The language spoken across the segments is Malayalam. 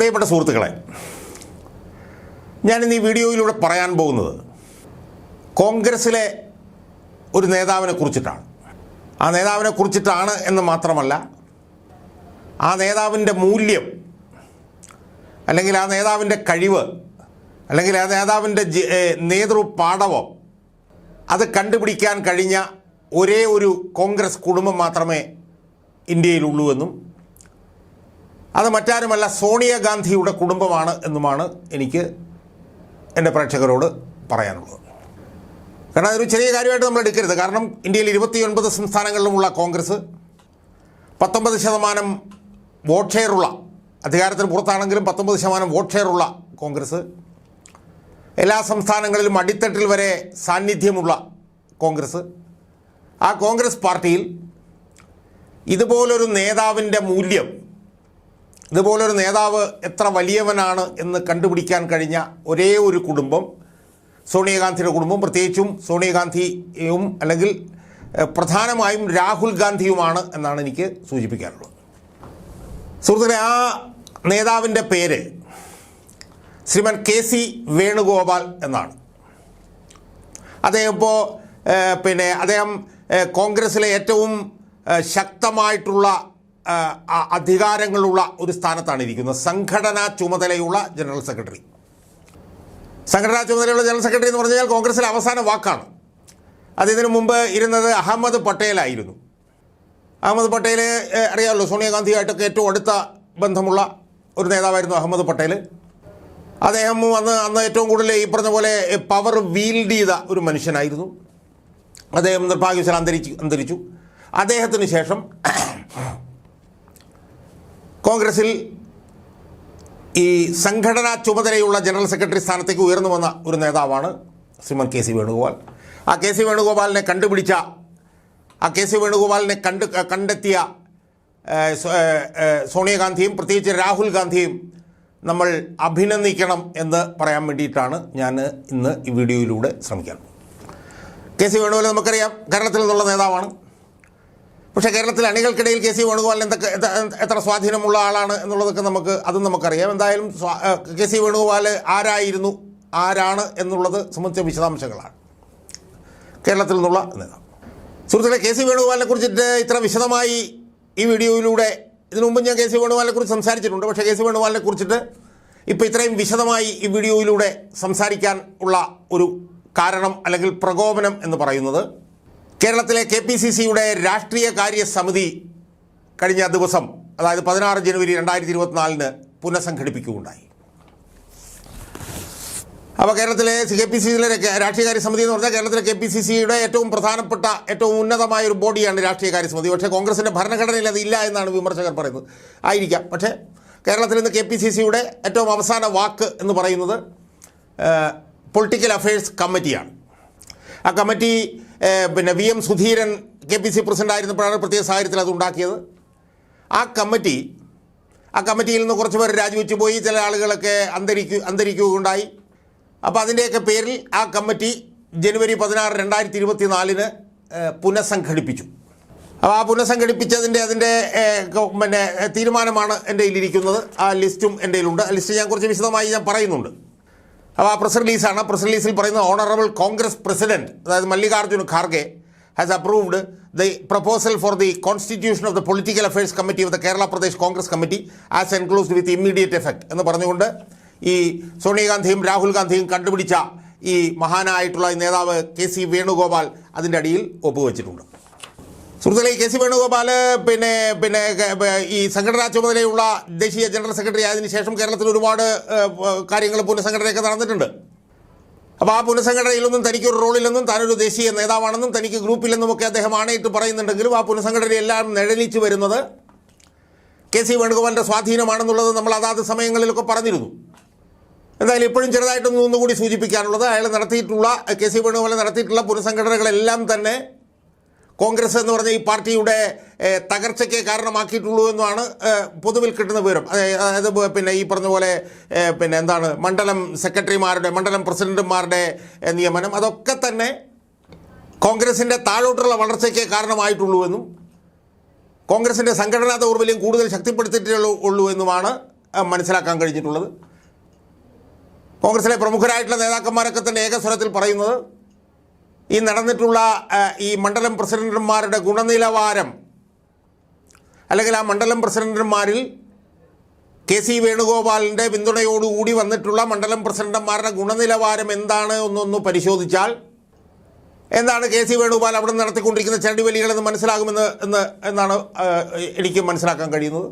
പ്രിയപ്പെട്ട സുഹൃത്തുക്കളെ ഞാനിന്ന് ഈ വീഡിയോയിലൂടെ പറയാൻ പോകുന്നത് കോൺഗ്രസ്സിലെ ഒരു നേതാവിനെ കുറിച്ചിട്ടാണ്. ആ നേതാവിനെ കുറിച്ചിട്ടാണ് എന്ന് മാത്രമല്ല ആ നേതാവിന്റെ മൂല്യം അല്ലെങ്കിൽ ആ നേതാവിന്റെ കഴിവ് അല്ലെങ്കിൽ ആ നേതാവിന്റെ നേതൃപാഠവം അത് കണ്ടുപിടിക്കാൻ കഴിഞ്ഞ ഒരേ ഒരു കോൺഗ്രസ് കുടുംബം മാത്രമേ ഇന്ത്യയിലുള്ളൂ എന്നും അത് മറ്റാരുമല്ല സോണിയാഗാന്ധിയുടെ കുടുംബമാണ് എന്നുമാണ് എനിക്ക് എന്റെ പ്രേക്ഷകരോട് പറയാനുള്ളത്. കാരണം അതൊരു ചെറിയ കാര്യമായിട്ട് നമ്മൾ എടുക്കരുത്. കാരണം ഇന്ത്യയിൽ ഇരുപത്തിയൊൻപത് സംസ്ഥാനങ്ങളിലുമുള്ള കോൺഗ്രസ് പത്തൊമ്പത് ശതമാനം വോട്ട് ഷെയറുള്ള അധികാരത്തിന് പുറത്താണെങ്കിലും പത്തൊമ്പത് ശതമാനം വോട്ട് ഷെയറുള്ള കോൺഗ്രസ് എല്ലാ സംസ്ഥാനങ്ങളിലും അടിത്തട്ടിൽ വരെ സാന്നിധ്യമുള്ള കോൺഗ്രസ്. ആ കോൺഗ്രസ് പാർട്ടിയിൽ ഇതുപോലൊരു നേതാവിന്റെ മൂല്യം ഇതുപോലൊരു നേതാവ് എത്ര വലിയവനാണ് എന്ന് കണ്ടുപിടിക്കാൻ കഴിഞ്ഞ ഒരേ ഒരു കുടുംബം സോണിയാഗാന്ധിയുടെ കുടുംബം പ്രത്യേകിച്ചും സോണിയാഗാന്ധിയും അല്ലെങ്കിൽ പ്രധാനമായും രാഹുൽ ഗാന്ധിയുമാണ് എന്നാണ് എനിക്ക് സൂചിപ്പിക്കാനുള്ളത്. സുഹൃത്തുക്കളെ ആ നേതാവിന്റെ പേര് ശ്രീമൻ കെ സി വേണുഗോപാൽ എന്നാണ്. അദ്ദേഹം ഇപ്പോൾ പിന്നെ അദ്ദേഹം കോൺഗ്രസ്സിലെ ഏറ്റവും ശക്തമായിട്ടുള്ള അധികാരങ്ങളുള്ള ഒരു സ്ഥാനത്താണ് ഇരിക്കുന്നത്. സംഘടനാ ചുമതലയുള്ള ജനറൽ സെക്രട്ടറി. സംഘടനാ ചുമതലയുള്ള ജനറൽ സെക്രട്ടറി എന്ന് പറഞ്ഞു കഴിഞ്ഞാൽ കോൺഗ്രസിലെ അവസാന വാക്കാണ്. അത് ഇതിനു മുമ്പ് ഇരുന്നത് അഹമ്മദ് പട്ടേലായിരുന്നു. അഹമ്മദ് പട്ടേൽ അറിയാമല്ലോ സോണിയാഗാന്ധിയായിട്ടൊക്കെ ഏറ്റവും അടുത്ത ബന്ധമുള്ള ഒരു നേതാവായിരുന്നു അഹമ്മദ് പട്ടേൽ അദ്ദേഹം അന്ന് അന്ന് ഏറ്റവും കൂടുതൽ ഈ പറഞ്ഞ പോലെ പവർ വീൽഡ് ചെയ്ത ഒരു മനുഷ്യനായിരുന്നു. അദ്ദേഹം നിർഭാഗ്യവശാൽ അന്തരിച്ചു അന്തരിച്ചു. അദ്ദേഹത്തിന് ശേഷം കോൺഗ്രസിൽ ഈ സംഘടനാ ചുമതലയുള്ള ജനറൽ സെക്രട്ടറി സ്ഥാനത്തേക്ക് ഉയർന്നു വന്ന ഒരു നേതാവാണ് ശ്രീമൻ കെ സി വേണുഗോപാൽ. ആ കെ സി വേണുഗോപാലിനെ കണ്ടുപിടിച്ച ആ കെ സി വേണുഗോപാലിനെ കണ്ട് കണ്ടെത്തിയ സോണിയാഗാന്ധിയും പ്രത്യേകിച്ച് രാഹുൽ ഗാന്ധിയും നമ്മൾ അഭിനന്ദിക്കണം എന്ന് പറയാൻ വേണ്ടിയിട്ടാണ് ഞാൻ ഇന്ന് ഈ വീഡിയോയിലൂടെ ശ്രമിക്കാൻ. കെ സി വേണുഗോപാൽ നമുക്കറിയാം കേരളത്തിൽ നിന്നുള്ള നേതാവാണ്. പക്ഷേ കേരളത്തിൽ അണികൾക്കിടയിൽ കെ സി വേണുഗോപാലിന് എന്തൊക്കെ എത്ര- സ്വാധീനമുള്ള ആളാണ് എന്നുള്ളതൊക്കെ നമുക്ക് അതും നമുക്കറിയാം. എന്തായാലും കെ സി വേണുഗോപാൽ ആരായിരുന്നു ആരാണ് എന്നുള്ളത് സംബന്ധിച്ച വിശദാംശങ്ങളാണ്. കേരളത്തിൽ നിന്നുള്ള നേതാവ്. സുഹൃത്തുക്കളെ കെ സി വേണുഗോപാലിനെ കുറിച്ചിട്ട് ഇത്ര വിശദമായി ഈ വീഡിയോയിലൂടെ ഇതിനു മുമ്പ് ഞാൻ കെ സി വേണുഗോപാലിനെ കുറിച്ച് സംസാരിച്ചിട്ടുണ്ട്. പക്ഷേ കെ സി വേണുഗോപാലിനെ കുറിച്ചിട്ട് ഇപ്പോൾ ഇത്രയും വിശദമായി ഈ വീഡിയോയിലൂടെ സംസാരിക്കാൻ ഉള്ള ഒരു കാരണം അല്ലെങ്കിൽ പ്രകോപനം എന്ന് പറയുന്നത് കേരളത്തിലെ കെ പി സി സിയുടെ രാഷ്ട്രീയ കാര്യ സമിതി കഴിഞ്ഞ ദിവസം അതായത് പതിനാറ് ജനുവരി രണ്ടായിരത്തി ഇരുപത്തിനാലിന് പുനഃസംഘടിപ്പിക്കുകയുണ്ടായി. അപ്പോൾ കേരളത്തിലെ കെ പി സി സിയിലെ രാഷ്ട്രീയകാര്യ സമിതി എന്ന് പറഞ്ഞാൽ കേരളത്തിലെ കെ പി സി സിയുടെ ഏറ്റവും പ്രധാനപ്പെട്ട ഏറ്റവും ഉന്നതമായ ഒരു ബോഡിയാണ് രാഷ്ട്രീയകാര്യ സമിതി പക്ഷേ കോൺഗ്രസിന്റെ ഭരണഘടനയിൽ അതില്ല എന്നാണ് വിമർശകർ പറയുന്നത്. ആയിരിക്കാം. പക്ഷേ കേരളത്തിൽ നിന്ന് കെ പി സി സിയുടെ ഏറ്റവും അവസാന വാക്ക് എന്ന് പറയുന്നത് പൊളിറ്റിക്കൽ അഫയേഴ്സ് കമ്മിറ്റിയാണ്. ആ കമ്മിറ്റി പിന്നെ V M Sudheeran K P C president ആയിരുന്നപ്പോഴാണ് പ്രത്യേക സാഹചര്യത്തിൽ അത് ഉണ്ടാക്കിയത്. ആ കമ്മിറ്റി ആ കമ്മിറ്റിയിൽ നിന്ന് കുറച്ച് പേർ രാജിവെച്ച് പോയി ചില ആളുകളൊക്കെ അന്തരിക്കു അന്തരിക്കുകയുണ്ടായി. അപ്പോൾ അതിന്റെയൊക്കെ പേരിൽ ആ കമ്മിറ്റി ജനുവരി പതിനാറ് രണ്ടായിരത്തി ഇരുപത്തി നാലിന് പുനഃസംഘടിപ്പിച്ചു. അപ്പോൾ ആ പുനഃസംഘടിപ്പിച്ചതിന്റെ അതിന്റെ പിന്നെ തീരുമാനമാണ് എന്റെ കയ്യിലിരിക്കുന്നത്. ആ ലിസ്റ്റും എന്റെ കയ്യിലുണ്ട്. ആ ലിസ്റ്റ് ഞാൻ കുറച്ച് വിശദമായി ഞാൻ പറയുന്നുണ്ട്. അപ്പോൾ ആ പ്രസ് റിലീസാണ് പ്രസ് റിലീസിൽ പറയുന്നത് ഓണറബിൾ കോൺഗ്രസ് പ്രസിഡന്റ് അതായത് Mallikarjun Kharge has approved the proposal for the constitution of the political affairs committee of the Kerala Pradesh Congress committee as enclosed with immediate effect എന്ന് പറഞ്ഞുകൊണ്ട് ഈ സോണിയാഗാന്ധിയും രാഹുൽ ഗാന്ധിയും കണ്ടുപിടിച്ച ഈ മഹാനായിട്ടുള്ള നേതാവ് കെ സി വേണുഗോപാൽ അതിന്റെ അടിയിൽ ഒപ്പുവെച്ചിട്ടുണ്ട്. സുഹൃത്തുക്കളെ കെ സി വേണുഗോപാൽ പിന്നെ പിന്നെ ഈ സംഘടനാ ചുമതലയുള്ള ദേശീയ ജനറൽ സെക്രട്ടറി ആയതിനു ശേഷം കേരളത്തിൽ ഒരുപാട് കാര്യങ്ങൾ പുനഃസംഘടനയൊക്കെ നടന്നിട്ടുണ്ട്. അപ്പോൾ ആ പുനഃസംഘടനയിലൊന്നും തനിക്കൊരു റോളില്ലെന്നും താനൊരു ദേശീയ നേതാവാണെന്നും തനിക്ക് ഗ്രൂപ്പില്ലെന്നും ഒക്കെ അദ്ദേഹം ആണയിട്ട് പറയുന്നുണ്ടെങ്കിലും ആ പുനഃസംഘടനയെല്ലാം നിഴലിച്ചു വരുന്നത് കെ സി വേണുഗോപാലിന്റെ സ്വാധീനമാണെന്നുള്ളത് നമ്മൾ അതാത് സമയങ്ങളിലൊക്കെ പറഞ്ഞിരുന്നു. എന്തായാലും ഇപ്പോഴും ചെറുതായിട്ടൊന്നും ഒന്നുകൂടി സൂചിപ്പിക്കാനുള്ളത് അയാൾ നടത്തിയിട്ടുള്ള കെ സി വേണുഗോപാൽ നടത്തിയിട്ടുള്ള പുനഃസംഘടനകളെല്ലാം തന്നെ കോൺഗ്രസ് എന്ന് പറഞ്ഞ ഈ പാർട്ടിയുടെ തകർച്ചയ്ക്ക് കാരണമാക്കിയിട്ടുള്ളൂ എന്നാണ് പൊതുവിൽ കിട്ടുന്ന വിവരം. അതായത് പിന്നെ ഈ പറഞ്ഞ പോലെ പിന്നെ എന്താണ് മണ്ഡലം സെക്രട്ടറിമാരുടെ മണ്ഡലം പ്രസിഡന്റുമാരുടെ നിയമനം അതൊക്കെ തന്നെ കോൺഗ്രസിന്റെ താഴോട്ടുള്ള വളർച്ചയ്ക്ക് കാരണമായിട്ടുള്ളൂ എന്നും കോൺഗ്രസിന്റെ സംഘടനാ ദൗർബല്യം കൂടുതൽ ശക്തിപ്പെടുത്തിയിട്ടുള്ളൂ ഉള്ളൂ എന്നുമാണ് മനസ്സിലാക്കാൻ കഴിഞ്ഞിട്ടുള്ളത്. കോൺഗ്രസിലെ പ്രമുഖരായിട്ടുള്ള നേതാക്കന്മാരൊക്കെ തന്നെ ഏകസ്വരത്തിൽ പറയുന്നത് ഈ നടന്നിട്ടുള്ള ഈ മണ്ഡലം പ്രസിഡന്റുമാരുടെ ഗുണനിലവാരം അല്ലെങ്കിൽ ആ മണ്ഡലം പ്രസിഡന്റുമാരിൽ കെ സി വേണുഗോപാലിന്റെ പിന്തുണയോടുകൂടി വന്നിട്ടുള്ള മണ്ഡലം പ്രസിഡന്റുമാരുടെ ഗുണനിലവാരം എന്താണ് എന്നൊന്ന് പരിശോധിച്ചാൽ എന്താണ് കെ സി വേണുഗോപാൽ അവിടെ നടത്തിക്കൊണ്ടിരിക്കുന്ന ചണ്ടിവലികളെന്ന് മനസ്സിലാകുമെന്ന് എന്ന് എന്നാണ് എനിക്ക് മനസ്സിലാക്കാൻ കഴിയുന്നത്.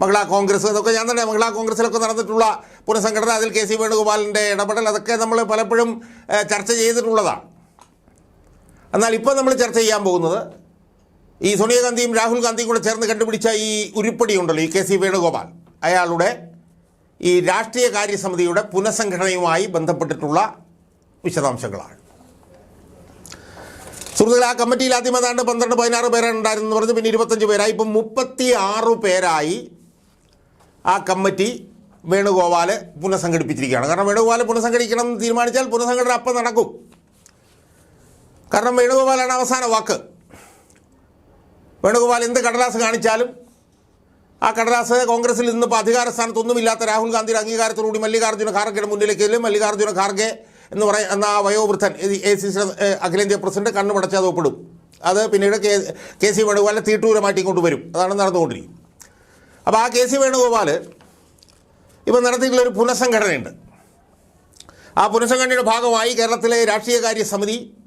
മഹിളാ കോൺഗ്രസ് അതൊക്കെ ഞാൻ തന്നെ മഹിളാ കോൺഗ്രസിലൊക്കെ നടന്നിട്ടുള്ള പുനഃസംഘടന അതിൽ കെ സി വേണുഗോപാലിന്റെ ഇടപെടൽ അതൊക്കെ നമ്മൾ പലപ്പോഴും ചർച്ച ചെയ്തിട്ടുള്ളതാണ്. എന്നാൽ ഇപ്പോൾ നമ്മൾ ചർച്ച ചെയ്യാൻ പോകുന്നത് ഈ സോണിയാഗാന്ധിയും രാഹുൽ ഗാന്ധിയും കൂടെ ചേർന്ന് കണ്ടുപിടിച്ച ഈ ഉരുപ്പടി ഉണ്ടല്ലോ ഈ കെ സി വേണുഗോപാൽ. അയാളുടെ ഈ രാഷ്ട്രീയ കാര്യസമിതിയുടെ പുനഃസംഘടനയുമായി ബന്ധപ്പെട്ടിട്ടുള്ള വിശദാംശങ്ങളാണ്. സുഹൃത്തുക്കളെ ആ കമ്മിറ്റിയിൽ ആദ്യം ഏതാണ്ട് പന്ത്രണ്ട് പതിനാറ് പേരാണ് ഉണ്ടായിരുന്നെന്ന് പറഞ്ഞു. പിന്നെ ഇരുപത്തഞ്ച് പേരായി. ഇപ്പം മുപ്പത്തി ആറ് പേരായി ആ കമ്മിറ്റി വേണുഗോപാൽ പുനഃസംഘടിപ്പിച്ചിരിക്കുകയാണ്. കാരണം വേണുഗോപാൽ പുനഃസംഘടിക്കണം തീരുമാനിച്ചാൽ പുനഃസംഘടന അപ്പം നടക്കും. കാരണം വേണുഗോപാലാണ് അവസാന വാക്ക്. വേണുഗോപാൽ എന്ത് കടലാസ് കാണിച്ചാലും ആ കടലാസ് കോൺഗ്രസിൽ ഇന്നിപ്പോൾ അധികാര സ്ഥാനത്തൊന്നുമില്ലാത്ത രാഹുൽ ഗാന്ധിയുടെ അംഗീകാരത്തോടുകൂടി മല്ലികാർജുന ഖാർഗെയുടെ മുന്നിലേക്ക് ചെല്ലും. മല്ലികാർജുന ഖാർഗെ എന്ന് പറയ എന്ന ആ വയോവൃദ്ധൻ എ സി അഖിലേന്ത്യാ പ്രസിഡന്റ് കണ്ണു പടച്ചാൽ ഒപ്പിടും. അത് പിന്നീട് കെ കെ സി വേണുഗോപാലിനെ ഇങ്ങോട്ട് വരും. അതാണ് നടന്നുകൊണ്ടിരിക്കും അപ്പോൾ ആ കെ സി വേണുഗോപാൽ ഇപ്പം നടത്തിയിട്ടുള്ള ഒരു പുനഃസംഘടനയുണ്ട്. ആ പുനഃസംഘടനയുടെ ഭാഗമായി കേരളത്തിലെ രാഷ്ട്രീയകാര്യ സമിതി ആ,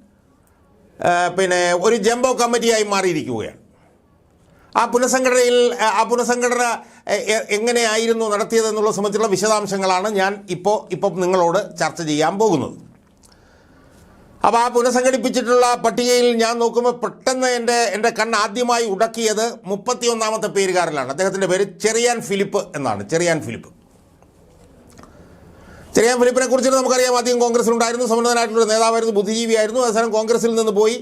പിന്നെ ഒരു ജംബോ കമ്മിറ്റിയായി മാറിയിരിക്കുകയാണ്. ആ പുനഃസംഘടനയിൽ ആ, പുനഃസംഘടന എങ്ങനെയായിരുന്നു നടത്തിയതെന്നുള്ള സംബന്ധിച്ചുള്ള വിശദാംശങ്ങളാണ് ഞാൻ ഇപ്പോൾ ഇപ്പം നിങ്ങളോട് ചർച്ച ചെയ്യാൻ പോകുന്നത്. അപ്പോൾ ആ പുനഃസംഘടിപ്പിച്ചിട്ടുള്ള പട്ടികയിൽ ഞാൻ നോക്കുമ്പോൾ പെട്ടെന്ന് എന്റെ എന്റെ കണ്ണ് ആദ്യമായി ഉടക്കിയത് മുപ്പത്തിയൊന്നാമത്തെ പേരുകാരനാണ് അദ്ദേഹത്തിന്റെ പേര് ചെറിയാൻ ഫിലിപ്പ് എന്നാണ് ചെറിയാൻ ഫിലിപ്പ്. ചെറിയാൻ ഫിലിപ്പിനെ കുറിച്ചിട്ട് നമുക്കറിയാം ആദ്യം കോൺഗ്രസിലുണ്ടായിരുന്നു സമുന്നതനായിട്ടുള്ള നേതാവായിരുന്നു ബുദ്ധിജീവിയായിരുന്നു. അവസാനം കോൺഗ്രസിൽ നിന്ന് പോയി.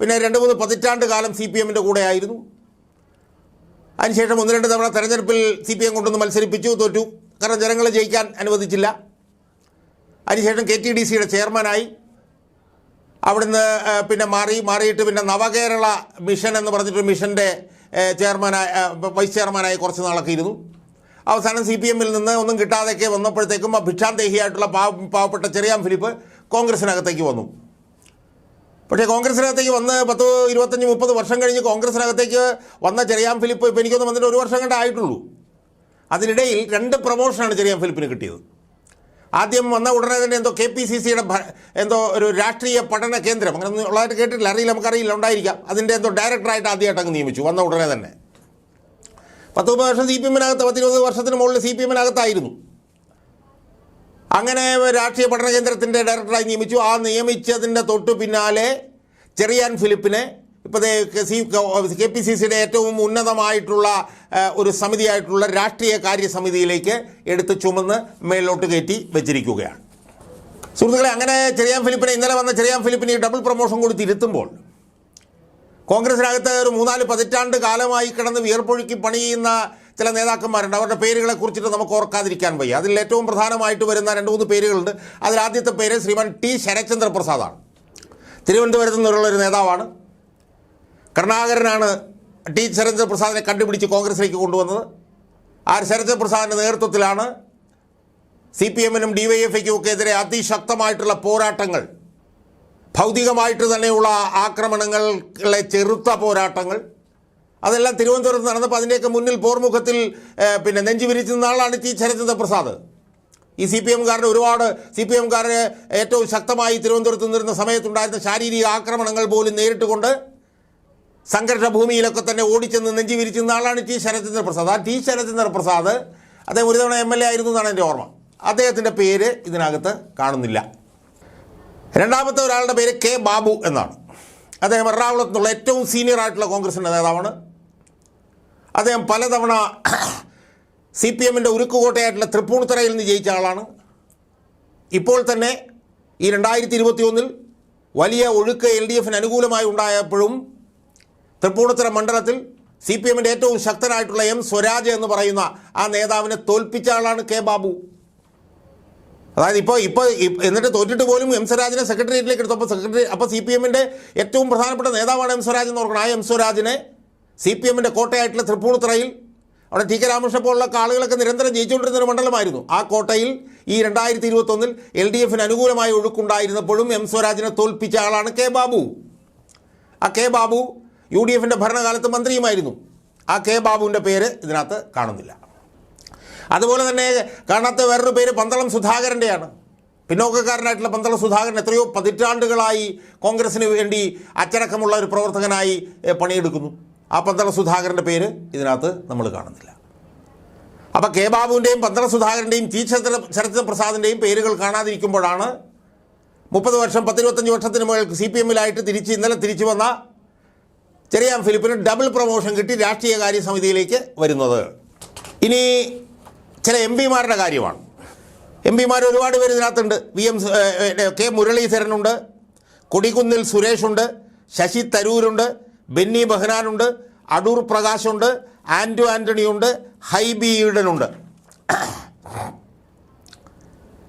പിന്നെ രണ്ട് മൂന്ന് പതിറ്റാണ്ട് കാലം സി പി എമ്മിന്റെ കൂടെ ആയിരുന്നു അതിനുശേഷം ഒന്ന് രണ്ട് തവണ തെരഞ്ഞെടുപ്പിൽ സി പി എം കൊണ്ടൊന്ന് മത്സരിപ്പിച്ചു തോറ്റു. കാരണം ജനങ്ങളെ ജയിക്കാൻ അനുവദിച്ചില്ല. അതിനുശേഷം കെ ടി ഡി സിയുടെ ചെയർമാനായി. അവിടുന്ന് പിന്നെ മാറി മാറിയിട്ട് പിന്നെ നവകേരള മിഷൻ എന്ന് പറഞ്ഞിട്ട് മിഷന്റെ ചെയർമാനായി വൈസ് ചെയർമാനായി കുറച്ച് നാളൊക്കെ ഇരുന്നു. അവസാനം സി പി എമ്മിൽ നിന്ന് ഒന്നും കിട്ടാതെയൊക്കെ വന്നപ്പോഴത്തേക്കും ആ ഭിക്ഷാന്തേഹിയായിട്ടുള്ള പാവ പാവപ്പെട്ട ചെറിയാം ഫിലിപ്പ് കോൺഗ്രസിനകത്തേക്ക് വന്നു. പക്ഷേ കോൺഗ്രസിനകത്തേക്ക് വന്ന് പത്ത് ഇരുപത്തഞ്ച് മുപ്പത് വർഷം കഴിഞ്ഞ് കോൺഗ്രസിനകത്തേക്ക് വന്ന ചെറിയാം ഫിലിപ്പ് ഇപ്പോൾ എനിക്കൊന്ന് വന്നിട്ട് ഒരു വർഷം കണ്ടേ ആയിട്ടുള്ളൂ. അതിനിടയിൽ രണ്ട് പ്രൊമോഷനാണ് ചെറിയാം ഫിലിപ്പിന് കിട്ടിയത്. ആദ്യം വന്ന ഉടനെ തന്നെ എന്തോ കെ പി സി സിയുടെ എന്തോ ഒരു രാഷ്ട്രീയ പഠന കേന്ദ്രം. അങ്ങനെ ഉള്ളതായിട്ട് കേട്ടിട്ടില്ല. അറിയില്ല നമുക്കറിയില്ല. ഉണ്ടായിരിക്കാം. അതിന്റെ എന്തോ ഡയറക്ടറായിട്ട് ആദ്യമായിട്ട് അങ്ങ് നിയമിച്ചു വന്ന ഉടനെ തന്നെ. പത്ത് മുപ്പത് വർഷം സി പി എമ്മിനകത്ത് പത്തിരുപത് വർഷത്തിന് മുകളിൽ സി പി എമ്മിനകത്തായിരുന്നു. അങ്ങനെ രാഷ്ട്രീയ പഠന കേന്ദ്രത്തിന്റെ ഡയറക്ടറായി നിയമിച്ചു. ആ നിയമിച്ചതിന്റെ തൊട്ടു പിന്നാലെ ചെറിയാൻ ഫിലിപ്പിനെ ഇപ്പോഴത്തെ സി കെ പി സി സിയുടെ ഏറ്റവും ഉന്നതമായിട്ടുള്ള ഒരു സമിതിയായിട്ടുള്ള രാഷ്ട്രീയ കാര്യ സമിതിയിലേക്ക് എടുത്ത് ചുമന്ന് മേലോട്ട് കയറ്റി വെച്ചിരിക്കുകയാണ്. സുഹൃത്തുക്കളെ അങ്ങനെ ചെറിയാൻ ഫിലിപ്പിനെ ഇന്നലെ വന്ന ചെറിയാൻ ഫിലിപ്പിനെ ഡബിൾ പ്രൊമോഷൻ കൊടുത്ത് ഇരുത്തുമ്പോൾ കോൺഗ്രസിനകത്ത് ഒരു മൂന്നാൽ പതിറ്റാണ്ട് കാലമായി കിടന്ന് വിയർപ്പൊഴുക്കി പണി ചെയ്യുന്ന ചില നേതാക്കന്മാരുണ്ട്. അവരുടെ പേരുകളെ കുറിച്ചിട്ട് നമുക്ക് ഓർക്കാതിരിക്കാൻ വയ്യ. അതിൽ ഏറ്റവും പ്രധാനമായിട്ട് വരുന്ന രണ്ട് മൂന്ന് പേരുകളുണ്ട്. അതിൽ ആദ്യത്തെ പേര് ശ്രീമാൻ ടി ശരത്ചന്ദ്ര പ്രസാദാണ് തിരുവനന്തപുരത്ത് നിന്നുള്ള ഒരു നേതാവാണ്. കരുണാകരനാണ് ടി ശരത്ചന്ദ്ര പ്രസാദിനെ കണ്ടുപിടിച്ച് കോൺഗ്രസിലേക്ക് കൊണ്ടുവന്നത്. ആ ശരത്ചന്ദ്ര പ്രസാദിന്റെ നേതൃത്വത്തിലാണ് സി പി എമ്മിനും ഡി വൈ എഫ് ഐക്കും ഒക്കെ എതിരെ അതിശക്തമായിട്ടുള്ള പോരാട്ടങ്ങൾ ഭൗതികമായിട്ട് തന്നെയുള്ള ആക്രമണങ്ങളെ ചെറുത്ത പോരാട്ടങ്ങൾ. അതെല്ലാം തിരുവനന്തപുരത്ത് നടന്നപ്പോൾ അതിന്റെയൊക്കെ മുന്നിൽ പോർമുഖത്തിൽ പിന്നെ നെഞ്ചു വിരിച്ചു നിന്ന ആളാണ് ടി ശരചന്ദ്ര പ്രസാദ്. ഈ സി പി എംകാരുടെ ഒരുപാട് സി പി എംകാരെ ഏറ്റവും ശക്തമായി തിരുവനന്തപുരത്ത് നിന്നിരുന്ന സമയത്തുണ്ടായിരുന്ന ശാരീരിക ആക്രമണങ്ങൾ പോലും നേരിട്ട് കൊണ്ട് സംഘർഷ ഭൂമിയിലൊക്കെ തന്നെ ഓടിച്ചെന്ന് നെഞ്ചു വിരിച്ചുന്ന ആളാണ് ടി ശരചന്ദ്ര പ്രസാദ്. ആ ടി ശരചന്ദ്ര പ്രസാദ് അദ്ദേഹം ഒരു തവണ എം എൽ എ ആയിരുന്നു എന്നാണ് എന്റെ ഓർമ്മ. അദ്ദേഹത്തിന്റെ പേര് ഇതിനകത്ത് കാണുന്നില്ല. രണ്ടാമത്തെ ഒരാളുടെ പേര് കെ ബാബു എന്നാണ്. അദ്ദേഹം എറണാകുളത്ത് നിന്നുള്ള ഏറ്റവും സീനിയർ ആയിട്ടുള്ള കോൺഗ്രസിന്റെ നേതാവാണ്. അദ്ദേഹം പലതവണ സി പി എമ്മിന്റെ ഉരുക്കുകോട്ടയായിട്ടുള്ള തൃപ്പൂണിത്തറയിൽ നിന്ന് ജയിച്ച ആളാണ്. ഇപ്പോൾ തന്നെ ഈ രണ്ടായിരത്തി ഇരുപത്തി ഒന്നിൽ വലിയ ഒഴുക്ക് എൽ ഡി എഫിന് അനുകൂലമായി ഉണ്ടായപ്പോഴും തൃപ്പൂണിത്തറ മണ്ഡലത്തിൽ സി പി എമ്മിന്റെ ഏറ്റവും ശക്തനായിട്ടുള്ള എം സ്വരാജ് എന്ന് പറയുന്ന ആ നേതാവിനെ തോൽപ്പിച്ച ആളാണ് കെ ബാബു. അതായത് ഇപ്പോൾ ഇപ്പോൾ എന്നിട്ട് തോറ്റിട്ട് പോലും എം സ്വരാജിനെ സെക്രട്ടേറിയറ്റിലേക്ക് എടുത്തു. അപ്പോൾ സെക്രട്ടറി അപ്പോൾ സി പി എമ്മിന്റെ ഏറ്റവും പ്രധാനപ്പെട്ട നേതാവാണ് എം സ്വരാജ് എന്ന് ഓർക്കണം. ആ എം സ്വരാജിനെ സി പി എമ്മിന്റെ കോട്ടയായിട്ടുള്ള തൃപ്പൂണിത്തറയിൽ അവിടെ ടി കെ രാമകൃഷ്ണൻ പോലുള്ള ആളുകളൊക്കെ നിരന്തരം ജയിച്ചുകൊണ്ടിരുന്ന ഒരു മണ്ഡലമായിരുന്നു. ആ കോട്ടയിൽ ഈ രണ്ടായിരത്തി ഇരുപത്തൊന്നിൽ എൽ ഡി എഫിന് അനുകൂലമായ ഒഴുക്കുണ്ടായിരുന്നപ്പോഴും എം സ്വരാജിനെ തോൽപ്പിച്ച ആളാണ് കെ ബാബു. ആ കെ ബാബു യു ഡി എഫിന്റെ ഭരണകാലത്ത് മന്ത്രിയുമായിരുന്നു. ആ കെ ബാബുവിന്റെ പേര് ഇതിനകത്ത് കാണുന്നില്ല. അതുപോലെ തന്നെ കാണാത്ത വേറൊരു പേര് പന്തളം സുധാകരന്റെയാണ്. പിന്നോക്കക്കാരനായിട്ടുള്ള പന്തളം സുധാകരൻ എത്രയോ പതിറ്റാണ്ടുകളായി കോൺഗ്രസിന് വേണ്ടി അച്ചടക്കമുള്ള ഒരു പ്രവർത്തകനായി പണിയെടുക്കുന്നു. ആ പന്തളം സുധാകരന്റെ പേര് ഇതിനകത്ത് നമ്മൾ കാണുന്നില്ല. അപ്പോൾ കെ ബാബുവിന്റെയും പന്തളം സുധാകരന്റെയും ടി ശരത് പ്രസാദിന്റെയും പേരുകൾ കാണാതിരിക്കുമ്പോഴാണ് മുപ്പത് വർഷം പത്തിരുപത്തഞ്ച് വർഷത്തിന് മുകളിൽ സി പി എമ്മിലായിട്ട് തിരിച്ച് ഇന്നലെ തിരിച്ചു വന്ന ചെറിയാൻ ഫിലിപ്പിന് ഡബിൾ പ്രൊമോഷൻ കിട്ടി രാഷ്ട്രീയ കാര്യ സമിതിയിലേക്ക് വരുന്നത്. ഇനി ചില എം പിമാരുടെ കാര്യമാണ്. എം പിമാർ ഒരുപാട് പേര് ഇതിനകത്തുണ്ട്. വി എം കെ മുരളീധരനുണ്ട്. കൊടിക്കുന്നിൽ സുരേഷുണ്ട്. ശശി തരൂരുണ്ട്. ബെന്നി ബെഹ്നാനുണ്ട് അടൂർ പ്രകാശുണ്ട്. ആൻഡു ആന്റണിയുണ്ട് ഹൈബി ഈഡനുണ്ട്.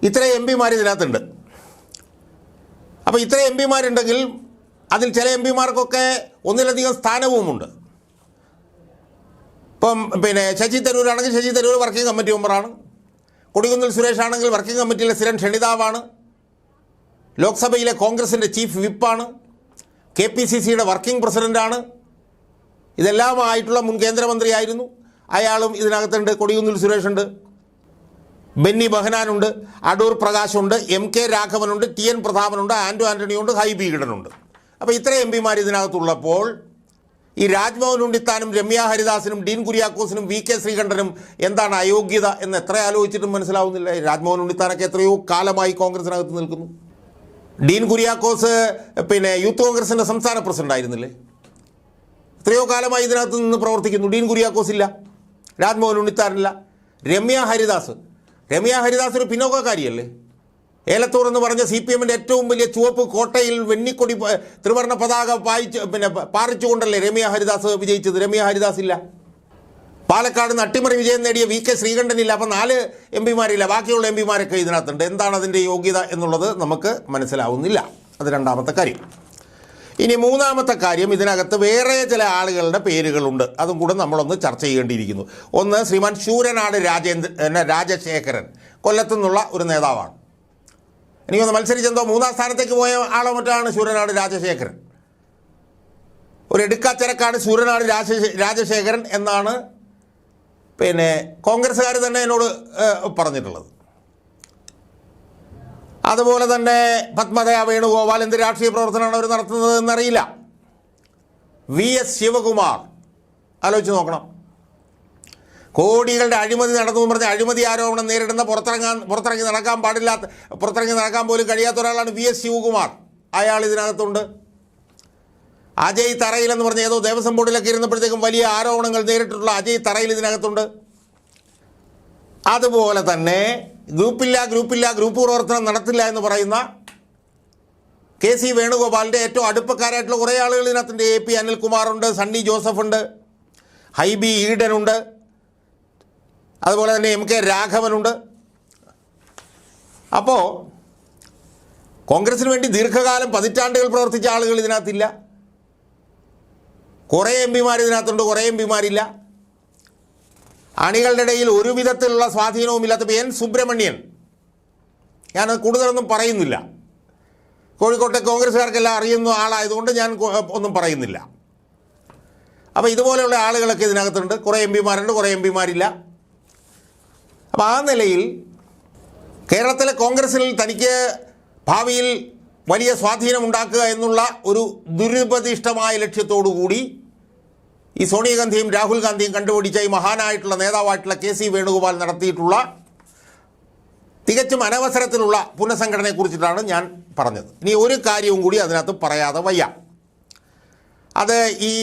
ഇത്രയും എം പിമാർ ഇതിനകത്തുണ്ട്. അപ്പോൾ ഇത്ര എം പിമാരുണ്ടെങ്കിൽ അതിൽ ചില എം പിമാർക്കൊക്കെ ഒന്നിലധികം സ്ഥാനവുമുണ്ട്. ഇപ്പം പിന്നെ ശശി തരൂർ ആണെങ്കിൽ ശശി തരൂർ വർക്കിംഗ് കമ്മിറ്റി മെമ്പറാണ്. കൊടികുന്നിൽ സുരേഷ് ആണെങ്കിൽ വർക്കിംഗ് കമ്മിറ്റിയിലെ സ്ഥിരം ക്ഷണിതാവാണ്. ലോക്സഭയിലെ കോൺഗ്രസിന്റെ ചീഫ് വിപ്പാണ്. കെ പി സി സിയുടെ വർക്കിംഗ് പ്രസിഡന്റാണ് ഇതെല്ലാമായിട്ടുള്ള മുൻ കേന്ദ്രമന്ത്രിയായിരുന്നു. അയാളും ഇതിനകത്തുണ്ട് സുരേഷ് സുരേഷുണ്ട്. ബെന്നി ബഹനാനുണ്ട് അടൂർ പ്രകാശുണ്ട് എം കെ രാഘവനുണ്ട് ടി എൻ പ്രതാപനുണ്ട് ആൻഡു ആന്റണിയുണ്ട് ഹൈബി ഈഡനുണ്ട്. അപ്പോൾ ഇത്രയും എം പിമാർ ഇതിനകത്തുള്ളപ്പോൾ ഈ രാജ്മോഹൻ ഉണ്ണിത്താനും രമ്യ ഹരിദാസിനും ഡീൻ കുര്യാക്കോസിനും വി കെ ശ്രീകണ്ഠനും എന്താണ് അയോഗ്യത എന്ന് എത്ര ആലോചിച്ചിട്ടും മനസ്സിലാവുന്നില്ല? രാജ്ഭവൻ ഉണ്ണിത്താനൊക്കെ എത്രയോ കാലമായി കോൺഗ്രസിനകത്ത് നിൽക്കുന്നു. ഡീൻ കുര്യാക്കോസ് പിന്നെ യൂത്ത് കോൺഗ്രസിന്റെ സംസ്ഥാന പ്രസിഡന്റ് ആയിരുന്നില്ലേ? എത്രയോ കാലമായി ഇതിനകത്ത് നിന്ന് പ്രവർത്തിക്കുന്നു. ഡീൻ കുര്യാക്കോസ് ഇല്ല. രാജ്മോഹൻ ഉണ്ണിത്താനില്ല രമ്യ ഹരിദാസ്. രമ്യ ഹരിദാസ് ഒരു പിന്നോക്കക്കാരിയല്ലേ? ഏലത്തൂർ എന്ന് പറഞ്ഞ സി പി എമ്മിന്റെ ഏറ്റവും വലിയ ചുവപ്പ് കോട്ടയിൽ വെണ്ണിക്കൊടി ത്രിവർണ പതാക പായിച്ച് പിന്നെ പാറിച്ചുകൊണ്ടല്ലേ രമ്യ ഹരിദാസ് വിജയിച്ചത്? രമ്യ ഹരിദാസ് ഇല്ല. പാലക്കാട് നിന്ന് അട്ടിമറി വിജയം നേടിയ വി കെ ശ്രീകണ്ഠനില്ല അപ്പം നാല് എം പിമാരില്ല. ബാക്കിയുള്ള എം പിമാരൊക്കെ ഇതിനകത്തുണ്ട്. എന്താണ് അതിന്റെ യോഗ്യത എന്നുള്ളത് നമുക്ക് മനസ്സിലാവുന്നില്ല. അത് രണ്ടാമത്തെ കാര്യം. ഇനി മൂന്നാമത്തെ കാര്യം ഇതിനകത്ത് വേറെ ചില ആളുകളുടെ പേരുകളുണ്ട്. അതും കൂടെ നമ്മളൊന്ന് ചർച്ച ചെയ്യേണ്ടിയിരിക്കുന്നു. ഒന്ന് ശ്രീമാൻ ശൂരനാട് രാജേന്ദ്ര രാജശേഖരൻ. കൊല്ലത്തു നിന്നുള്ള ഒരു നേതാവാണ്. എനിക്കൊന്ന് മത്സരിച്ചെന്തോ മൂന്നാം സ്ഥാനത്തേക്ക് പോയ ആളോ മറ്റാണ് സൂര്യനാട് രാജശേഖരൻ. ഒരു എടുക്കാച്ചരക്കാണ് സൂര്യനാട് രാജ രാജശേഖരൻ എന്നാണ് പിന്നെ കോൺഗ്രസ്സുകാർ തന്നെ എന്നോട് പറഞ്ഞിട്ടുള്ളത്. അതുപോലെ തന്നെ പത്മദയ വേണുഗോപാൽ എന്ത് രാഷ്ട്രീയ പ്രവർത്തനമാണ് അവർ നടത്തുന്നത് എന്നറിയില്ല. V S Sivakumar. ആലോചിച്ച് നോക്കണം. കോടികളുടെ അഴിമതി നടന്നു പറഞ്ഞ അഴിമതി ആരോപണം നേരിടുന്ന പുറത്തിറങ്ങാൻ പുറത്തിറങ്ങി നടക്കാൻ പാടില്ലാത്ത പുറത്തിറങ്ങി നടക്കാൻ പോലും കഴിയാത്ത ഒരാളാണ് വി എസ് ശിവകുമാർ. അയാൾ ഇതിനകത്തുണ്ട്. അജയ് തറയിൽ എന്ന് പറഞ്ഞ ഏതോ ദേവസ്വം ബോർഡിലൊക്കെ ഇരുന്നപ്പോഴത്തേക്കും വലിയ ആരോപണങ്ങൾ നേരിട്ടിട്ടുള്ള അജയ് തറയിൽ ഇതിനകത്തുണ്ട്. അതുപോലെ തന്നെ ഗ്രൂപ്പില്ല ഗ്രൂപ്പില്ല ഗ്രൂപ്പ് പ്രവർത്തനം നടത്തില്ല എന്ന് പറയുന്ന കെ സി വേണുഗോപാലിന്റെ ഏറ്റവും അടുപ്പക്കാരായിട്ടുള്ള കുറേ ആളുകൾ ഇതിനകത്തുണ്ട്. എ പി അനിൽകുമാറുണ്ട് സണ്ണി ജോസഫ് ഉണ്ട് ഹൈബി ഈഡനുണ്ട്. അതുപോലെ തന്നെ എം കെ രാഘവനുണ്ട്. അപ്പോൾ കോൺഗ്രസിന് വേണ്ടി ദീർഘകാലം പതിറ്റാണ്ടുകൾ പ്രവർത്തിച്ച ആളുകൾ ഇതിനകത്തില്ല. കുറേ എം പിമാർ ഇതിനകത്തുണ്ട് കുറേ എം പിമാരില്ല. അണികളുടെ ഇടയിൽ ഒരു വിധത്തിലുള്ള സ്വാധീനവും ഇല്ലാത്തപ്പോൾ എൻ സുബ്രഹ്മണ്യൻ. ഞാൻ കൂടുതലൊന്നും പറയുന്നില്ല. കോഴിക്കോട്ടെ കോൺഗ്രസ്സുകാർക്കെല്ലാം അറിയുന്ന ആളായതുകൊണ്ട് ഞാൻ ഒന്നും പറയുന്നില്ല. അപ്പോൾ ഇതുപോലെയുള്ള ആളുകളൊക്കെ ഇതിനകത്തുണ്ട്. കുറേ എം പിമാരുണ്ട് കുറേ എം പിമാരില്ല. അപ്പോൾ ആ നിലയിൽ കേരളത്തിലെ കോൺഗ്രസിൽ തനിക്ക് ഭാവിയിൽ വലിയ സ്വാധീനം ഉണ്ടാക്കുക എന്നുള്ള ഒരു ദുരുപദിഷ്ടമായ ലക്ഷ്യത്തോടു കൂടി ഈ സോണിയാഗാന്ധിയും രാഹുൽ ഗാന്ധിയും കണ്ടുപിടിച്ച ഈ മഹാനായിട്ടുള്ള നേതാവായിട്ടുള്ള കെ സി വേണുഗോപാൽ നടത്തിയിട്ടുള്ള തികച്ചും അനവസരത്തിലുള്ള പുനഃസംഘടനയെക്കുറിച്ചിട്ടാണ് ഞാൻ പറഞ്ഞത്. ഇനി ഒരു കാര്യവും കൂടി അതിനകത്ത് പറയാതെ വയ്യ. അത് ഈ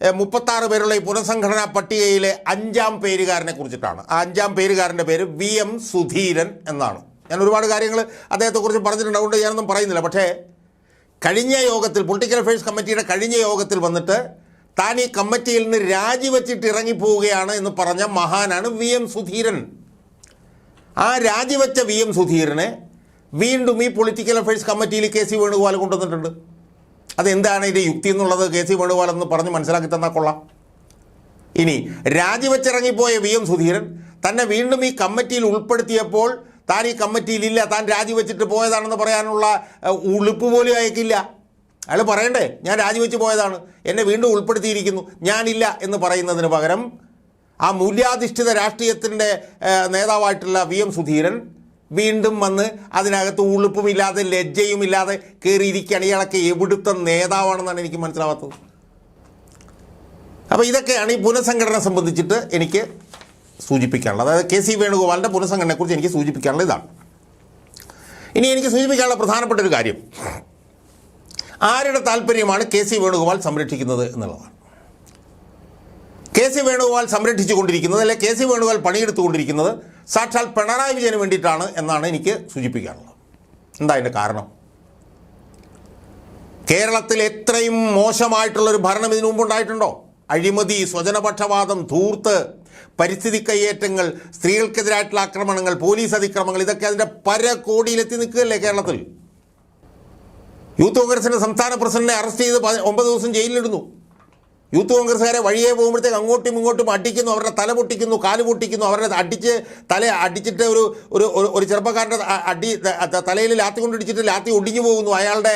മുപ്പത്താറ് പേരുള്ള ഈ പുനഃസംഘടനാ പട്ടികയിലെ അഞ്ചാം പേരുകാരനെ കുറിച്ചിട്ടാണ്. ആ അഞ്ചാം പേരുകാരന്റെ പേര് വി എം സുധീരൻ എന്നാണ്. ഞാൻ ഒരുപാട് കാര്യങ്ങൾ അദ്ദേഹത്തെക്കുറിച്ച് പറഞ്ഞിട്ടുണ്ട്. അതുകൊണ്ട് ഞാനൊന്നും പറയുന്നില്ല. പക്ഷേ കഴിഞ്ഞ യോഗത്തിൽ പൊളിറ്റിക്കൽ അഫയേഴ്സ് കമ്മിറ്റിയുടെ കഴിഞ്ഞ യോഗത്തിൽ വന്നിട്ട് താൻ ഈ കമ്മിറ്റിയിൽ നിന്ന് രാജിവെച്ചിട്ട് ഇറങ്ങിപ്പോവുകയാണ് എന്ന് പറഞ്ഞ മഹാനാണ് വി എം സുധീരൻ. ആ രാജിവെച്ച വി എം സുധീരനെ വീണ്ടും ഈ പൊളിറ്റിക്കൽ അഫയേഴ്സ് കമ്മിറ്റിയിൽ കെ സി വേണുഗോപാൽ കൊണ്ടുവന്നിട്ടുണ്ട്. അതെന്താണ് ഇതിന്റെ യുക്തി എന്നുള്ളത് കെ സി വേണുഗോപാൽ എന്ന് പറഞ്ഞ് മനസ്സിലാക്കി തന്നാൽ കൊള്ളാം. ഇനി രാജിവെച്ചിറങ്ങിപ്പോയ വി എം സുധീരൻ തന്നെ വീണ്ടും ഈ കമ്മിറ്റിയിൽ ഉൾപ്പെടുത്തിയപ്പോൾ താൻ ഈ കമ്മിറ്റിയിലില്ല താൻ രാജിവെച്ചിട്ട് പോയതാണെന്ന് പറയാനുള്ള ഉളുപ്പ് പോലും അയക്കില്ല അയാൾ പറയണ്ടേ ഞാൻ രാജിവെച്ച് പോയതാണ് എന്നെ വീണ്ടും ഉൾപ്പെടുത്തിയിരിക്കുന്നു ഞാനില്ല എന്ന് പറയുന്നതിന് പകരം ആ മൂല്യാധിഷ്ഠിത രാഷ്ട്രീയത്തിന്റെ നേതാവായിട്ടുള്ള വി എം സുധീരൻ വീണ്ടും വന്ന് അതിനകത്ത് ഉളുപ്പുമില്ലാതെ ലജ്ജയുമില്ലാതെ കയറിയിരിക്കുകയാണ് ഇയാളൊക്കെ എവിടുത്തെ നേതാവാണെന്നാണ് എനിക്ക് മനസ്സിലാവാത്തത്. അപ്പോൾ ഇതൊക്കെയാണ് ഈ പുനഃസംഘടന സംബന്ധിച്ചിട്ട് എനിക്ക് സൂചിപ്പിക്കാനുള്ളത്. അതായത് കെ സി വേണുഗോപാലിന്റെ പുനഃസംഘടനയെക്കുറിച്ച് എനിക്ക് സൂചിപ്പിക്കാനുള്ളത് ഇതാണ്. ഇനി എനിക്ക് സൂചിപ്പിക്കാനുള്ള പ്രധാനപ്പെട്ട ഒരു കാര്യം. ആരുടെ താല്പര്യമാണ് കെ സി വേണുഗോപാൽ സംരക്ഷിക്കുന്നത് എന്നുള്ളതാണ്? കെ സി വേണുഗോപാൽ സംരക്ഷിച്ചുകൊണ്ടിരിക്കുന്നത് അല്ലെ കെ സി വേണുഗോപാൽ പണിയെടുത്തുകൊണ്ടിരിക്കുന്നത്? സാക്ഷാൽ പിണറായി വിജയന് വേണ്ടിയിട്ടാണ് എന്നാണ് എനിക്ക് സൂചിപ്പിക്കാനുള്ളത്. എന്താ അതിന്റെ കാരണം? കേരളത്തിൽ എത്രയും മോശമായിട്ടുള്ളൊരു ഭരണം ഇതിനു മുമ്പ് ഉണ്ടായിട്ടുണ്ടോ? അഴിമതി സ്വജനപക്ഷപാതം ധൂർത്ത് പരിസ്ഥിതി കയ്യേറ്റങ്ങൾ സ്ത്രീകൾക്കെതിരായിട്ടുള്ള ആക്രമണങ്ങൾ പോലീസ് അതിക്രമങ്ങൾ ഇതൊക്കെ അതിന്റെ പരകോടിയിലെത്തി നിൽക്കുകയല്ലേ കേരളത്തിൽ? യൂത്ത് കോൺഗ്രസിന്റെ സംസ്ഥാന പ്രസിഡന്റിനെ അറസ്റ്റ് ചെയ്ത് പതി- ഒമ്പത് ദിവസം ജയിലിലിടുന്നു. യൂത്ത് കോൺഗ്രസ്സുകാരെ വഴിയെ പോകുമ്പോഴത്തേക്ക് അങ്ങോട്ടും ഇങ്ങോട്ടും അടിക്കുന്നു അവരുടെ തല പൊട്ടിക്കുന്നു കാൽ പൊട്ടിക്കുന്നു അവരുടെ അടിച്ച് തല അടിച്ചിട്ട് ഒരു ഒരു ഒരു- ചെറുപ്പക്കാരന്റെ അടി തലയിൽ ലാത്തി കൊണ്ടിടിച്ചിട്ട് ലാത്തി ഒടിഞ്ഞു പോകുന്നു അയാളുടെ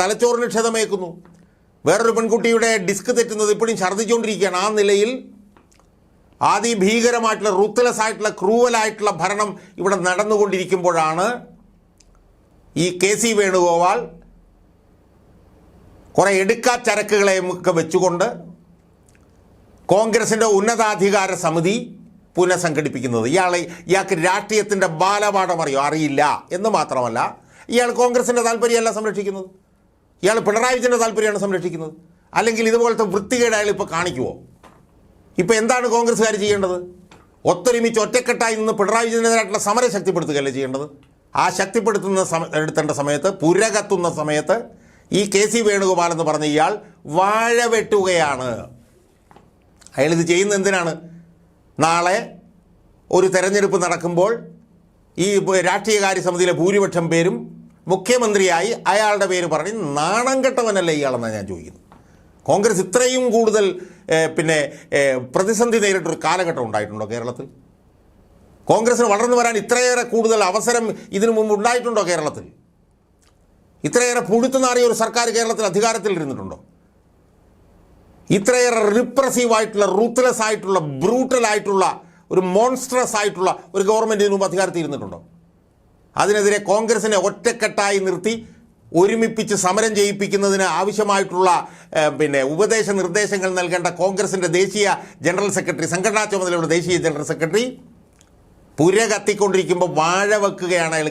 തലച്ചോറിന് ക്ഷതമേക്കുന്നു വേറൊരു പെൺകുട്ടിയുടെ ഡിസ്ക് തെറ്റുന്നത് ഇപ്പോഴും ഛർദ്ദിച്ചുകൊണ്ടിരിക്കുകയാണ്. ആ നിലയിൽ അതിഭീകരമായിട്ടുള്ള റുത്തലസ് ആയിട്ടുള്ള ക്രൂവലായിട്ടുള്ള ഭരണം ഇവിടെ നടന്നുകൊണ്ടിരിക്കുമ്പോഴാണ് ഈ കെ സി വേണുഗോപാൽ കുറേ എടുക്കാച്ചരക്കുകളെയും ഒക്കെ വെച്ചുകൊണ്ട് കോൺഗ്രസിന്റെ ഉന്നതാധികാര സമിതി പുനഃസംഘടിപ്പിക്കുന്നത്. ഇയാളെ ഇയാൾക്ക് രാഷ്ട്രീയത്തിന്റെ ബാലപാഠം അറിയോ? അറിയില്ല എന്ന് മാത്രമല്ല ഇയാൾ കോൺഗ്രസിന്റെ താല്പര്യമല്ല സംരക്ഷിക്കുന്നത്. ഇയാൾ പിണറായി വിജയന്റെ താല്പര്യമാണ് സംരക്ഷിക്കുന്നത്. അല്ലെങ്കിൽ ഇതുപോലത്തെ വൃത്തികേട് അയാൾ ഇപ്പോൾ കാണിക്കുമോ ഇപ്പോൾ എന്താണ് കോൺഗ്രസ്സുകാർ ചെയ്യേണ്ടത്? ഒത്തൊരുമിച്ച് ഒറ്റക്കെട്ടായി നിന്ന് പിണറായി വിജയനെതിരായിട്ടുള്ള സമരം ശക്തിപ്പെടുത്തുകയല്ലേ ചെയ്യേണ്ടത്? ആ ശക്തിപ്പെടുത്തുന്ന സമ എടുത്തേണ്ട സമയത്ത് പുരകത്തുന്ന സമയത്ത് ഈ കെ സി വേണുഗോപാൽ എന്ന് പറഞ്ഞ ഇയാൾ വാഴ വെട്ടുകയാണ് അയാൾ ഇത് ചെയ്യുന്നത് എന്തിനാണ്? നാളെ ഒരു തെരഞ്ഞെടുപ്പ് നടക്കുമ്പോൾ ഈ രാഷ്ട്രീയകാര്യ സമിതിയിലെ ഭൂരിപക്ഷം പേരും മുഖ്യമന്ത്രിയായി അയാളുടെ പേര് പറഞ്ഞ് നാണം കെട്ടവനല്ലേ ഇയാളെന്നാണ് ഞാൻ ചോദിക്കുന്നത്. കോൺഗ്രസ് ഇത്രയും കൂടുതൽ പിന്നെ പ്രതിസന്ധി നേരിട്ടൊരു കാലഘട്ടം ഉണ്ടായിട്ടുണ്ടോ കേരളത്തിൽ? കോൺഗ്രസ്സിന് വളർന്നു വരാൻ ഇത്രയേറെ കൂടുതൽ അവസരം ഇതിനു മുമ്പ് ഉണ്ടായിട്ടുണ്ടോ കേരളത്തിൽ? ഇത്രയേറെ പുഴുത്തുനാറിയ ഒരു സർക്കാർ കേരളത്തിൽ അധികാരത്തിൽ ഇരുന്നിട്ടുണ്ടോ ഇത്രയേറെ റിപ്രസീവ് ആയിട്ടുള്ള റൂത്ത്ലെസ് ആയിട്ടുള്ള ബ്രൂട്ടൽ ആയിട്ടുള്ള ഒരു മോൺസ്ട്രസ് ആയിട്ടുള്ള ഒരു ഗവൺമെന്റ് ഇതിനു മുമ്പ് അധികാരത്തിൽ ഇരുന്നിട്ടുണ്ടോ? അതിനെതിരെ കോൺഗ്രസിനെ ഒറ്റക്കെട്ടായി നിർത്തി ഒരുമിപ്പിച്ച് സമരം ചെയ്യിപ്പിക്കുന്നതിന് ആവശ്യമായിട്ടുള്ള പിന്നെ ഉപദേശ നിർദ്ദേശങ്ങൾ നൽകേണ്ട കോൺഗ്രസിന്റെ ദേശീയ ജനറൽ സെക്രട്ടറി സംഘടനാ ചുമതലയുള്ള ദേശീയ ജനറൽ സെക്രട്ടറി പുര കത്തിക്കൊണ്ടിരിക്കുമ്പോൾ വാഴ വെക്കുകയാണ് അയാൾ.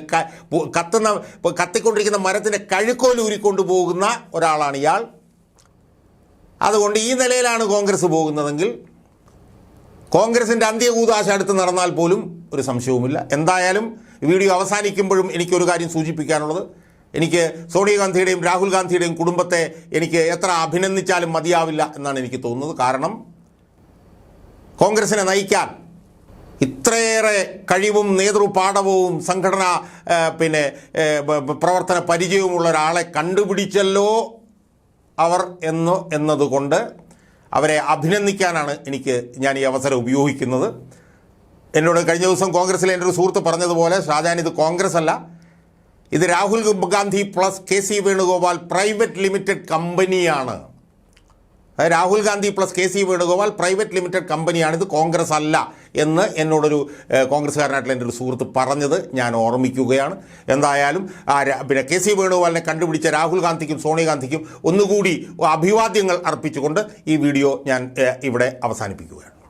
കത്തുന്ന കത്തിക്കൊണ്ടിരിക്കുന്ന മരത്തിന്റെ കഴുക്കോൽ ഊരിക്കൊണ്ടു പോകുന്ന ഒരാളാണ് ഇയാൾ. അതുകൊണ്ട് ഈ നിലയിലാണ് കോൺഗ്രസ് പോകുന്നതെങ്കിൽ കോൺഗ്രസിന്റെ അന്ത്യകൂതാശ അടുത്ത് നടന്നാൽ പോലും ഒരു സംശയവുമില്ല. എന്തായാലും വീഡിയോ അവസാനിക്കുമ്പോഴും എനിക്കൊരു കാര്യം സൂചിപ്പിക്കാനുള്ളത്. എനിക്ക് സോണിയാഗാന്ധിയുടെയും രാഹുൽ ഗാന്ധിയുടെയും കുടുംബത്തെ എനിക്ക് എത്ര അഭിനന്ദിച്ചാലും മതിയാവില്ല എന്നാണ് എനിക്ക് തോന്നുന്നത്. കാരണം കോൺഗ്രസിനെ നയിക്കാൻ ഇത്രയേറെ കഴിവും നേതൃപാഠവും സംഘടന പിന്നെ പ്രവർത്തന പരിചയവുമുള്ള ഒരാളെ കണ്ടുപിടിച്ചല്ലോ അവർ എന്ന് എന്നതുകൊണ്ട് അവരെ അഭിനന്ദിക്കാനാണ് എനിക്ക് ഞാൻ ഈ അവസരം ഉപയോഗിക്കുന്നത്. എന്നോട് കഴിഞ്ഞ ദിവസം കോൺഗ്രസ്സിലെ എന്റെ ഒരു സുഹൃത്ത് പറഞ്ഞതുപോലെ ഷാജാൻ ഇത് കോൺഗ്രസ് അല്ല ഇത് Rahul Gandhi plus K C Venugopal private limited കമ്പനിയാണ്. Rahul Gandhi plus K C Venugopal private limited കമ്പനിയാണ്. ഇത് കോൺഗ്രസ് അല്ല എന്ന് എന്നോടൊരു കോൺഗ്രസ്സുകാരനായിട്ടുള്ള എന്റെ ഒരു സുഹൃത്ത് പറഞ്ഞത് ഞാൻ ഓർമ്മിക്കുകയാണ്. എന്തായാലും ആ പിന്നെ കെ സി വേണുഗോപാലിനെ കണ്ടുപിടിച്ച രാഹുൽ ഗാന്ധിക്കും സോണിയാഗാന്ധിക്കും ഒന്നുകൂടി അഭിവാദ്യങ്ങൾ അർപ്പിച്ചുകൊണ്ട് ഈ വീഡിയോ ഞാൻ ഇവിടെ അവസാനിപ്പിക്കുകയാണ്.